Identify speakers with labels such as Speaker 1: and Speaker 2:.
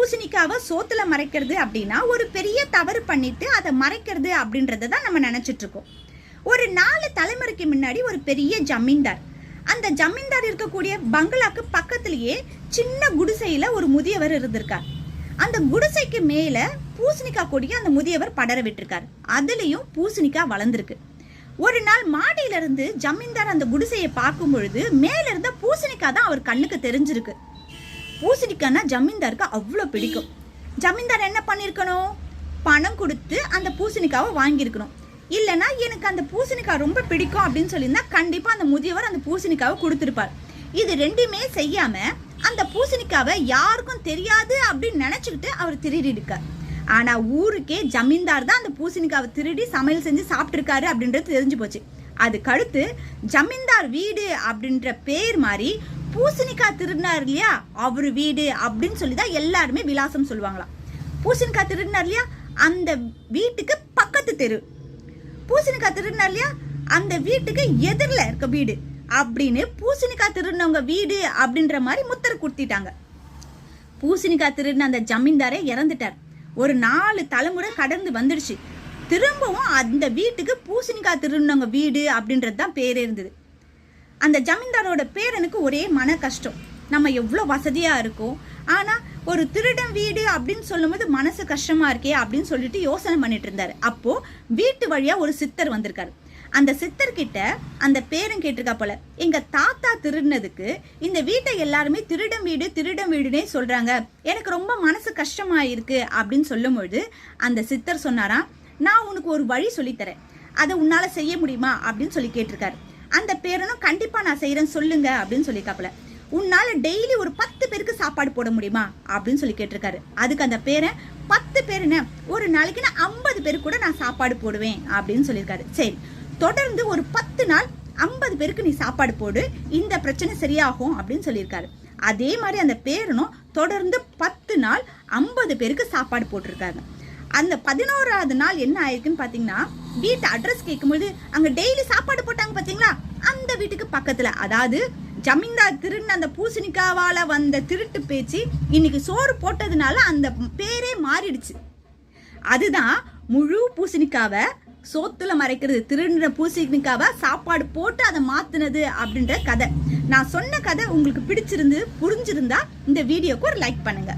Speaker 1: பூசணிக்காவை சோத்துல மறைக்கிறது அப்படின்னா ஒரு பெரிய தவறு பண்ணிட்டு அதை மறைக்கிறது அப்படின்றத தான் நம்ம நினைச்சிட்டு இருக்கோம். ஒரு நாலு தலைமுறைக்கு முன்னாடி ஒரு பெரிய ஜமீன்தார். அந்த ஜமீன்தார் இருக்கக்கூடிய பங்களாக்கு பக்கத்திலேயே சின்ன குடிசையில ஒரு முதியவர் இருந்திருக்கார். அந்த குடிசைக்கு மேல பூசணிக்காய் கொடியை அந்த முதியவர் படர விட்டுருக்கார். அதுலயும் பூசணிக்காய் வளர்ந்துருக்கு. ஒரு நாள் மாடியில இருந்து ஜமீன்தார் அந்த குடிசையை பார்க்கும் பொழுது மேலிருந்த பூசணிக்காய் தான் அவர் கண்ணுக்கு தெரிஞ்சிருக்கு. பூசணிக்காய்னா ஜமீன்தாருக்கு அவ்வளோ பிடிக்கும். ஜமீன்தார் என்ன பண்ணியிருக்கணும் பணம் கொடுத்து அந்த பூசணிக்காவை வாங்கியிருக்கணும். இல்லைன்னா எனக்கு அந்த பூசணிக்காய் ரொம்ப பிடிக்கும் அப்படின்னு சொல்லியிருந்தா கண்டிப்பாக அந்த முதியவர் அந்த பூசணிக்காவை கொடுத்துருப்பார். இது ரெண்டுமே செய்யாமல் அந்த பூசணிக்காவை யாருக்கும் தெரியாது அப்படின்னு நினச்சிக்கிட்டு அவர் திருடி இருக்கார் ஊருக்கே ஜமீன்தார் தான் அந்த பூசணிக்காவை திருடி சமையல் செஞ்சு சாப்பிட்ருக்காரு அப்படின்றது தெரிஞ்சு போச்சு. அதுக்கடுத்து ஜமீன்தார் வீடு அப்படின்ற பேர் மாதிரி பூசணிக்காய் திருடினார் இல்லையா? அவர் வீடு அப்படின்னு சொல்லி தான் எல்லாருமே விலாசம் சொல்லுவாங்களாம் பூசணிக்காய் திருடினார் இல்லையா? அந்த வீட்டுக்கு பக்கத்து தெரு. பூசணிக்காய் திருடினார் இல்லையா? அந்த வீட்டுக்கு எதிரில் இருக்க வீடு. அப்படின்னு பூசணிக்காய் திருடினவங்க வீடு அப்படின்ற மாதிரி முத்திர கொடுத்திட்டாங்க. பூசணிக்காய் திருடின அந்த ஜமீன்தாரே இறந்துட்டார். ஒரு நாலு தலைமுறை கடந்து வந்துடுச்சு. திரும்பவும் அந்த வீட்டுக்கு பூசணிக்காய் திருடினவங்க வீடு அப்படின்றது தான் பேர் இருந்தது. அந்த ஜமீன்தாரோட பேரனுக்கு ஒரே மன கஷ்டம். நம்ம எவ்வளோ வசதியாக இருக்கோம் ஆனால் ஒரு திருடன் வீடு அப்படின்னு சொல்லும்போது மனசு கஷ்டமாக இருக்கே அப்படின்னு சொல்லிட்டு யோசனை பண்ணிட்டு இருந்தார். அப்போது வீட்டு வழியாக ஒரு சித்தர் வந்திருக்காரு. அந்த சித்தர்கிட்ட அந்த பேரன் கேட்டிருக்கா போல எங்க தாத்தா திருடினதுக்கு இந்த வீட்டை எல்லாருமே திருடம் வீடு திருடம் வீடுனே சொல்றாங்க. எனக்கு ரொம்ப மனசு கஷ்டமா இருக்கு. அப்படின்னு சொல்லும்பொழுது அந்த சித்தர் சொன்னாராம் நான் உனக்கு ஒரு வழி சொல்லித்தரேன். அதை உன்னால செய்ய முடியுமா? அப்படின்னு சொல்லி கேட்டிருக்காரு. அந்த பேரனும் கண்டிப்பாக நான் செய்கிறேன் சொல்லுங்க அப்படின்னு சொல்லியிருக்காப்புல. உன்னால் டெய்லி ஒரு பத்து பேருக்கு சாப்பாடு போட முடியுமா? அப்படின்னு சொல்லி கேட்டிருக்காரு. அதுக்கு அந்த பேரன் பத்து பேர் என்ன ஒரு நாளைக்கு நான் ஐம்பது பேருக்கு கூட நான் சாப்பாடு போடுவேன் அப்படின்னு சொல்லியிருக்காரு. சரி தொடர்ந்து ஒரு பத்து நாள் ஐம்பது பேருக்கு நீ சாப்பாடு போடு இந்த பிரச்சனை சரியாகும் அப்படின்னு சொல்லியிருக்காரு. அதே மாதிரி அந்த பேரனும் தொடர்ந்து பத்து நாள் ஐம்பது பேருக்கு சாப்பாடு போட்டிருக்காங்க. அந்த பதினோராவது நாள் என்ன ஆயிருக்குன்னு பார்த்தீங்கன்னா வீட்டு அட்ரஸ் கேட்கும்போது அங்க டெய்லி சாப்பாடு போட்டாங்க பாத்தீங்களா? அந்த வீட்டுக்கு பக்கத்துல. அதாவது ஜமீன்தார் திருன்னு அந்த பூசணிக்காவால வந்த திருட்டு பேச்சு இன்னைக்கு சோறு போட்டதுனால அந்த பேரே மாறிடுச்சு. அதுதான் முழு பூசணிக்காவை சோத்துல மறைக்கிறது. திருடுற பூசணிக்காவை சாப்பாடு போட்டு அதை மாத்துனது அப்படின்ற கதை. நான் சொன்ன கதை உங்களுக்கு பிடிச்சிருந்து புரிஞ்சிருந்தா இந்த வீடியோக்கு ஒரு லைக் பண்ணுங்க.